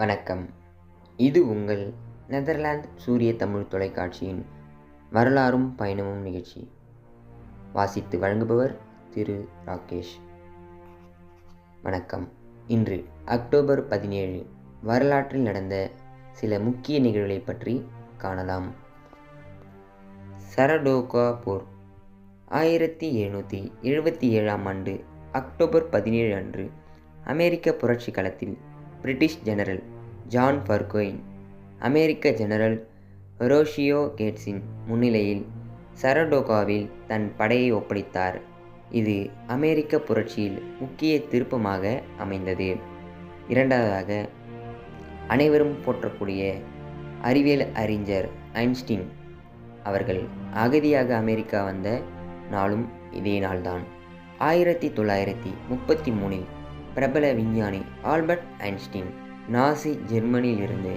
வணக்கம். இது உங்கள் நெதர்லாந்து சூரிய தமிழ் தொலைக்காட்சியின் வரலாறும் பயணமும் நிகழ்ச்சி. வாசித்து வழங்குபவர் திரு ராகேஷ். வணக்கம். இன்று அக்டோபர் பதினேழு வரலாற்றில் நடந்த சில முக்கிய நிகழ்வுகளை பற்றி காணலாம். சரடோகா போர். ஆயிரத்தி எழுநூற்றி எழுபத்தி ஏழாம் ஆண்டு அக்டோபர் பதினேழு அன்று அமெரிக்க புரட்சி களத்தில் பிரிட்டிஷ் ஜெனரல் ஜான் ஃபர்கோயின் அமெரிக்க ஜெனரல் ஹொரோஷியோ கேட்ஸின் முன்னிலையில் சரடோகாவில் தன் படையை ஒப்படைத்தார். இது அமெரிக்க புரட்சியில் முக்கிய திருப்பமாக அமைந்தது. இரண்டாவதாக அனைவரும் போற்றக்கூடிய அறிவியல் அறிஞர் ஐன்ஸ்டீன் அவர்கள் அகதியாக அமெரிக்கா வந்த நாளும் இதே நாள்தான். ஆயிரத்தி தொள்ளாயிரத்தி முப்பத்தி மூணில் பிரபல விஞ்ஞானி ஆல்பர்ட் ஐன்ஸ்டீன் நாசி ஜெர்மனியிலிருந்து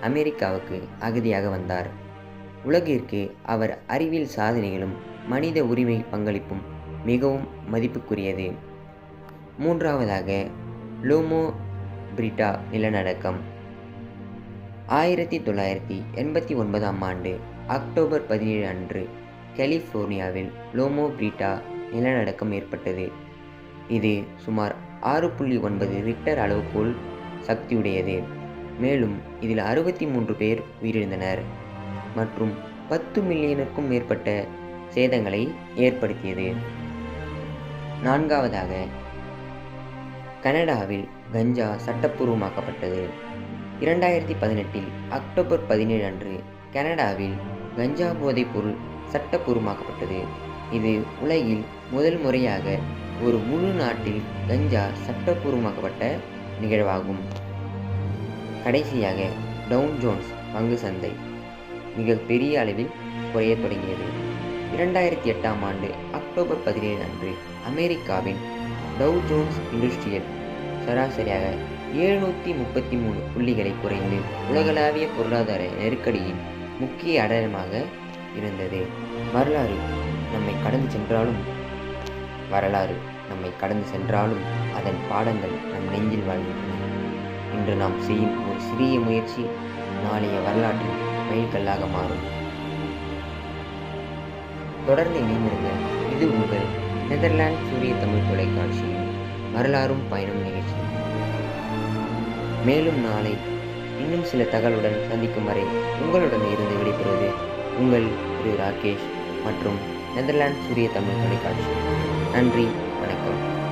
அமெரிக்காவுக்கு அகதியாக வந்தார். உலகிற்கு அவர் அறிவியல் சாதனைகளும் மனித உரிமை பங்களிப்பும் மிகவும் மதிப்புக்குரியது. மூன்றாவதாக லோமோ பிரிட்டா நிலநடுக்கம். ஆயிரத்தி தொள்ளாயிரத்தி எண்பத்தி ஒன்பதாம் ஆண்டு அக்டோபர் பதினேழு அன்று கலிஃபோர்னியாவில் லோமோ பிரிட்டா நிலநடுக்கம் ஏற்பட்டது. இது சுமார் ஆறு புள்ளி ஒன்பது ரிக்டர் அளவுக்குள் சக்தியுடையது. மேலும் இதில் அறுபத்தி மூன்று பேர் உயிரிழந்தனர் மற்றும் பத்து மில்லியனுக்கும் மேற்பட்ட சேதங்களை ஏற்படுத்தியது. நான்காவதாக கனடாவில் கஞ்சா சட்டப்பூர்வமாக்கப்பட்டது. இரண்டாயிரத்தி பதினெட்டில் அக்டோபர் பதினேழு அன்று கனடாவில் கஞ்சா போதைப் பொருள் சட்டப்பூர்வமாக்கப்பட்டது. இது உலகில் முதல் முறையாக ஒரு முழு நாட்டில் கஞ்சா சட்டப்பூர்வமாக்கப்பட்ட நிகழ்வாகும். கடைசியாக டவுன் ஜோன்ஸ் பங்கு சந்தை மிக பெரிய அளவில் குறைய தொடங்கியது இரண்டாயிரத்தி எட்டாம் ஆண்டு அக்டோபர் பதினேழு அன்று அமெரிக்காவின் டவு ஜோன்ஸ் இண்டஸ்ட்ரியல் சராசரியாக எழுநூற்றி முப்பத்தி மூணு புள்ளிகளை குறைந்து உலகளாவிய பொருளாதார நெருக்கடியின் முக்கிய அடையாளமாக இருந்தது. வரலாறு நம்மை கடந்து சென்றாலும் வரலாறு நம்மை கடந்து சென்றாலும் அதன் பாடங்கள் நம் நெஞ்சில் வாழ்கின்றன. இன்று நாம் செய்யும் ஒரு சிறிய முயற்சி நாளைய வரலாற்றில் மைல்கல்லாக மாறும். தொடர்ந்து இணைந்திருங்கள். இது உங்கள் நெதர்லாந்து சூரிய தமிழ் தொலைக்காட்சியின் வரலாறும் பயணம் நிகழ்ச்சி. மேலும் நாளை இன்னும் சில தகவலுடன் சந்திக்கும் வரை உங்களுடன் இருந்து விடைபெறுவது உங்கள் திரு ராகேஷ் மற்றும் நெதர்லாந்து சூரிய தமிழ் தொலைக்காட்சி. நன்றி வணக்கம்.